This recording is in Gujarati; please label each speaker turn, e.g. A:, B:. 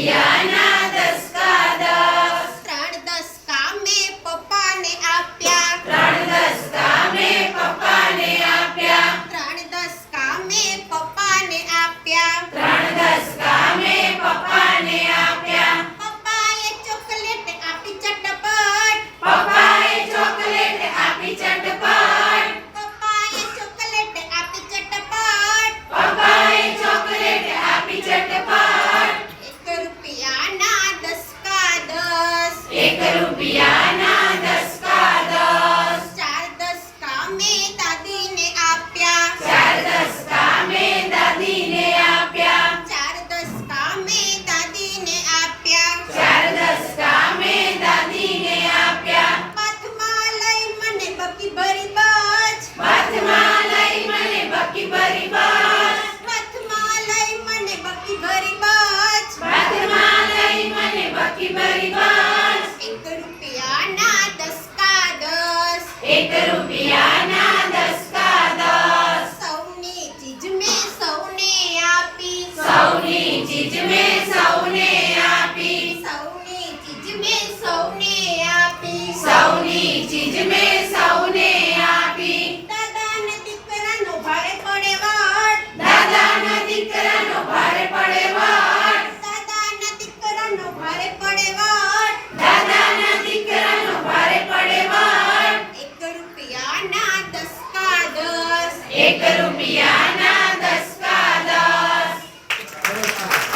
A: Yeah, I know. રૂપિયાના દસકા દસ
B: ચાર દસકા મેં
A: ચીજ મેં સૌને આપી.
B: સૌની ચીજ મેં સૌને આપી.
A: સૌની ચીજ મેં સૌને આપી.
B: દાદાના દીકરાનો ભારે પડે વાટ.
A: દાદાના દીકરાનો ભારે પડે વાટ.
B: દાદાના દીકરાનો ભારે પડે વાટ.
A: દાદાના દીકરાનો ભારે પડે વાટ.
B: એક રૂપિયાના દસ કા દસ.
A: એક રૂપિયા